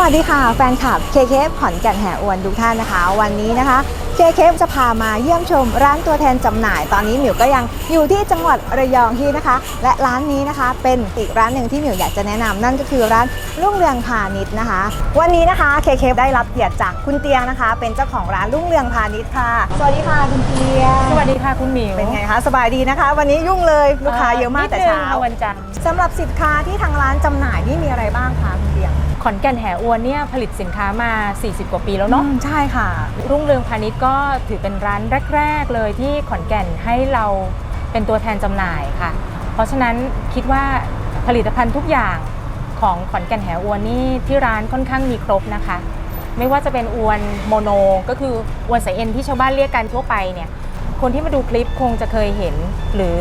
วัสดีค่ะ แฟนคลับ KK ขอนแก่นแห่อวนทุกท่านนะคะ วันนี้นะคะ KK จะพามาเยี่ยมชมร้านตัวแทนจำหน่าย ตอนนี้หมิวก็ยังอยู่ที่จังหวัดระยองที่นะคะ และร้านนี้นะคะ เป็นอีกร้านหนึ่งที่หมิวอยากจะแนะนำนั่นก็คือร้านรุ่งเรืองพาณิชย์นะคะ วันนี้นะคะ KK ได้รับเกียรติจากคุณเตียงนะคะ เป็นเจ้าของร้านรุ่งเรืองพาณิชย์ค่ะ สวัสดีค่ะคุณเตียงสวัสดีค่ะคุณหมิวเป็นไงคะสบายดีนะคะ วันนี้ยุ่งเลยลูกค้าเยอะมากแต่เช้านิดนึงค่ะวันจันทร์สำหรับสินค้าที่ทางร้านจำหน่ายนี่มีอะไรบ้างคะคุณเตียงขอนแก่นแห่อวนเนี่ยผลิตสินค้ามา 40 กว่าปีแล้วเนาะอืมใช่ค่ะ รุ่งเรืองพาณิชย์ก็ถือเป็นร้านแรก ๆ เลยที่ขอนแก่นให้เราเป็นตัวแทนจำหน่ายค่ะ เพราะฉะนั้นคิดว่าผลิตภัณฑ์ทุกอย่างของขอนแก่นแห่อวนนี่ที่ร้านค่อนข้างมีครบนะคะ ไม่ว่าจะเป็นอวนโมโน ก็คืออวนสายเอ็นที่ชาวบ้านเรียกกันทั่วไปเนี่ยคนที่มาดูคลิปคงจะเคยเห็น หรือ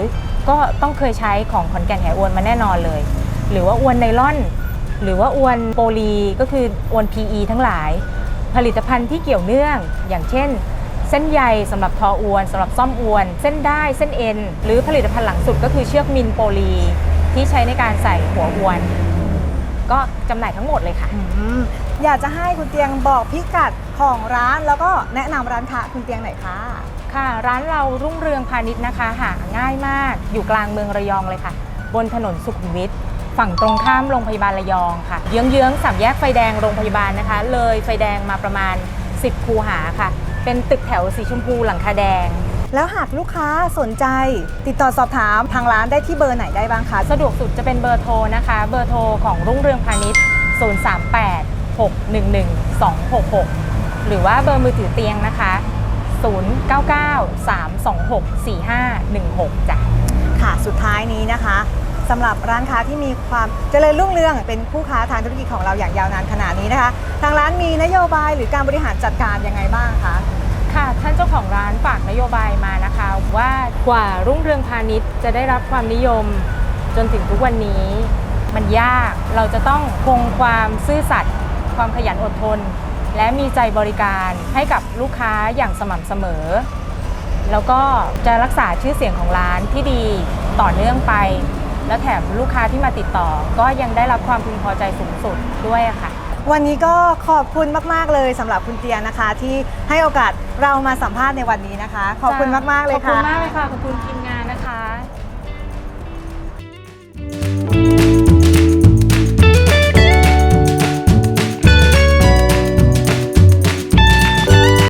ก็ต้องเคยใช้ของขอนแก่นแห่อวนมาแน่นอนเลย หรือว่าอวนไนล่อน หรือว่าอวนโปลีก็คืออวน PE ทั้งหลาย ผลิตภัณฑ์ที่เกี่ยวเนื่อง อย่างเช่น เส้นใยสำหรับทออวนสำหรับซ่อมอวน เส้นได้เส้นเอ็น หรือผลิตภัณฑ์หลังสุดก็คือเชือกมินโปลี ที่ใช้ในการใส่หัวอวน ก็จำหน่ายทั้งหมดเลยค่ะอืมอยากจะให้คุณเตียงบอกพิกัดของร้านแล้วก็แนะนำร้านค้าคุณเตียงหน่อยค่ะค่ะร้านเรารุ่งเรืองพาณิชย์นะคะหาง่ายมากอยู่กลางเมืองระยองเลยค่ะ บนถนนสุขุมวิท ฝั่งตรงข้ามโรงพยาบาลระยองค่ะ เยื้องๆสามแยกไฟแดงโรงพยาบาลนะคะ เลยไฟแดงมาประมาณ 10 คูหาค่ะ เป็นตึกแถวสีชมพูหลังคาแดง แล้วหากลูกค้าสนใจ ติดต่อสอบถามทางร้านได้ที่เบอร์ไหนได้บ้างคะสะดวกสุดจะเป็นเบอร์โทรนะคะ เบอร์โทรของรุ่งเรืองพาณิชย์ 038 611 266 หรือว่าเบอร์มือถือเตียงนะคะ 099 326 4516จ้ะค่ะ สุดท้ายนี้นะคะ สำหรับร้านค้าที่มีความเจริญรุ่งเรืองเป็นคู่ค้าทางธุรกิจของเราอย่างยาวนานขนาดนี้นะคะ ทางร้านมีนโยบายหรือการบริหารจัดการยังไงบ้างคะค่ะท่านเจ้าของร้านฝากนโยบายมานะคะ ว่ากว่ารุ่งเรืองพาณิชย์จะได้รับความนิยมจนถึงทุกวันนี้ มันยากเราจะต้องคงความซื่อสัตย์ความขยันอดทน และมีใจบริการให้กับลูกค้าอย่างสม่ำเสมอ แล้วก็จะรักษาชื่อเสียงของร้านที่ดีต่อเนื่องไป และแถมลูกค้าที่มาติดต่อ ก็ยังได้รับความพึงพอใจสูงสุดด้วยอะค่ะ วันนี้ก็ขอบคุณมาก ๆ เลยสำหรับคุณเตียนะคะ ที่ให้โอกาสเรามาสัมภาษณ์ในวันนี้นะคะ ขอบคุณมาก ๆ เลยขอบคุค่ะณมากเลยค่ะ ขอบคุณทีมงาน